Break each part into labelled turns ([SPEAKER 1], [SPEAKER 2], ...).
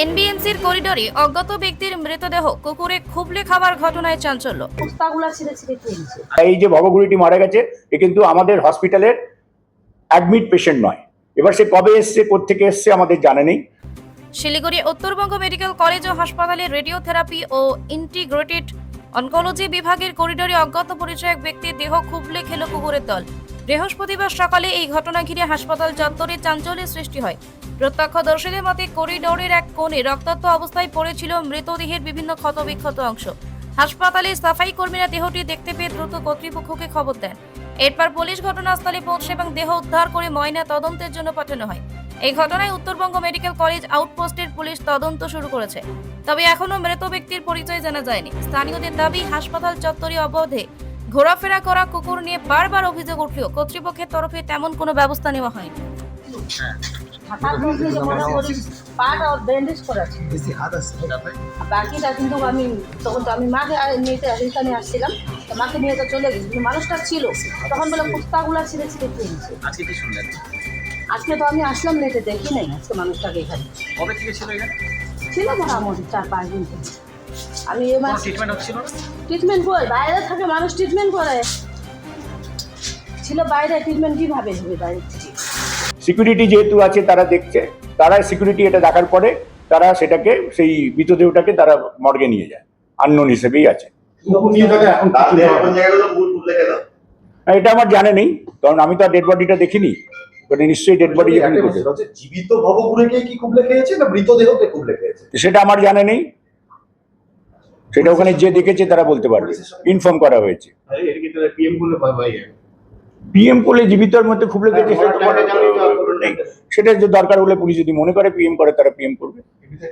[SPEAKER 1] এনবিএমসির করিডোরে অজ্ঞাত ব্যক্তির মৃতদেহ কুকুরে খুবলে খাওয়ার ঘটনায় চাঞ্চল্য।
[SPEAKER 2] পুস্তাগুলা ছিঁড়ে ছিঁড়ে খেয়েছে
[SPEAKER 3] এই যে ভবঘুড়িটি মারা গেছে এ কিন্তু আমাদের হসপিটালের অ্যাডমিট পেশেন্ট নয়। এবার সে কবে এসছে কোত্থেকে এসছে আমাদের জানা নেই।
[SPEAKER 1] শিলিগুড়ি উত্তরবঙ্গ মেডিকেল কলেজ ও হাসপাতালে রেডিওথেরাপি ও ইন্টিগ্রেটেড অনকোলজি বিভাগের করিডোরে অজ্ঞাত পরিচয় এক ব্যক্তির দেহ খুবলে খেল কুকুরের দল। বৃহস্পতিবার সকালে এই ঘটনা ঘিরে হাসপাতাল চত্বরে চাঞ্চল্যের সৃষ্টি হয়। প্রত্যক্ষদর্শীদের মতে করিডোরের এক কোণে রক্তাক্ত অবস্থায় পড়েছিল মৃতদেহের বিভিন্ন ক্ষতবিক্ষত অংশ। হাসপাতালে সাফাই কর্মীরা দেহটি দেখতে পেয়ে দ্রুত কর্তৃপক্ষকে খবর দেন। এরপর পুলিশ ঘটনাস্থলে পৌঁছে এবং দেহ উদ্ধার করে ময়না তদন্তের জন্য পাঠানো হয়। এই ঘটনায় উত্তরবঙ্গ মেডিকেল কলেজ আউটপোস্টের পুলিশ তদন্ত শুরু করেছে। তবে এখনও মৃত ব্যক্তির পরিচয় জানা যায়নি। স্থানীয়দের দাবি, হাসপাতাল চত্বরে অবধে ঘোরাফেরা করা কুকুর নিয়ে বারবার অভিযোগ উঠলেও কর্তৃপক্ষের তরফে তেমন কোনো ব্যবস্থা নেওয়া হয়নি।
[SPEAKER 2] থাকার মধ্যে যে মোটামুটি পাটা ব্যান্ডেজ করা ছিল। বাকিটা কিন্তু আমি তখন তো আমি মাকে নিতে আসছিলাম তো মাকে নিয়ে তো চলে গেছি। কিন্তু মানুষটা ছিল তখন বলে পুস্তাগুলা ছিঁড়ে ছিঁড়ে খেয়েছে
[SPEAKER 4] আজকে কি শুনলেন?
[SPEAKER 2] আজকে তো আমি আসলাম নেটে দেখি নাই আজকে মানুষটাকে এখানে।
[SPEAKER 4] কবে থেকে ছিল এখানে?
[SPEAKER 2] ছিল মোটামুটি চার পাঁচ দিন থেকে। আমি এ মাস
[SPEAKER 4] ট্রিটমেন্ট হচ্ছিল
[SPEAKER 2] ট্রিটমেন্ট করে বাইরে থাকে মানুষ ট্রিটমেন্ট করে। ছিল বাইরে ট্রিটমেন্ট কীভাবে হবে বাইরে?
[SPEAKER 3] সিকিউরিটি যেহেতু আছে তারা দেখছে। তারা সিকিউরিটি এটা দেখার পরে তারা সেটাকে সেই মৃতদেহটাকে তারা মর্গে নিয়ে যায়। আননোন হিসেবেই আছে।
[SPEAKER 5] না,
[SPEAKER 3] এটা আমার জানা নেই কারণ আমি তো ডেড বডিটা দেখিনি। মানে নিশ্চয়ই ডেড বডি যেখানে।
[SPEAKER 5] জীবিত কি কুবলে খেয়েছে না মৃতদেহকে কুবলে খেয়েছে
[SPEAKER 3] সেটা আমার জানা নেই। সেটা ওখানে যে দেখেছে তারা বলতে পারবে। ইনফর্ম করা হয়েছে।
[SPEAKER 5] পিএম
[SPEAKER 3] করলে জীবিতর মধ্যে খুব লেগেছে সেটা তো নেই। সেটা যে দরকার হলে পুলিশ যদি মনে করে পিএম করে তারা পিএম করবে।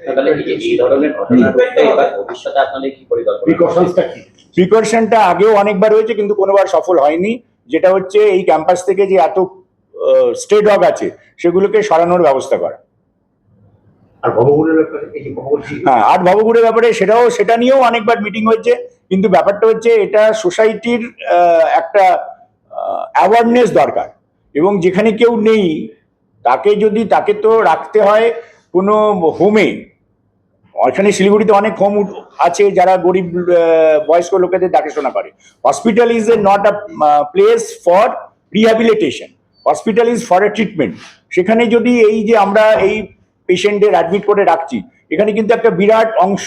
[SPEAKER 6] তাহলে এই যে এই ধরনের ঘটনা ঘটলে এবার ভবিষ্যতে আপনাদের কি পরিকল্পনা?
[SPEAKER 5] প্রিকশনসটা কি?
[SPEAKER 3] প্রিকশনটা আগেও অনেকবার হয়েছে কিন্তু কোনোবার সফল হয়নি। যেটা হচ্ছে এই ক্যাম্পাস থেকে যে এত স্টে ডগ আছে সেগুলোকে সরানোর ব্যবস্থা করা। হ্যাঁ আর ভবঘুরের ব্যাপারে সেটাও সেটা নিয়েও অনেকবার মিটিং হয়েছে। কিন্তু ব্যাপারটা হচ্ছে এটা সোসাইটির একটা অ্যাওয়ারনেস দরকার। এবং যেখানে কেউ নেই, তাকে যদি, তাকে তো রাখতে হয় কোনো হোমে ওখানে শিলিগুড়িতে অনেক হোম আছে যারা গরিব বয়স্ক লোকেদের দেখাশোনা করে। Hospital is a not a place for rehabilitation hospital is for a treatment সেখানে যদি এই যে আমরা এই পেশেন্টদের অ্যাডমিট করে রাখছি, এখানে কিন্তু একটা বিরাট অংশ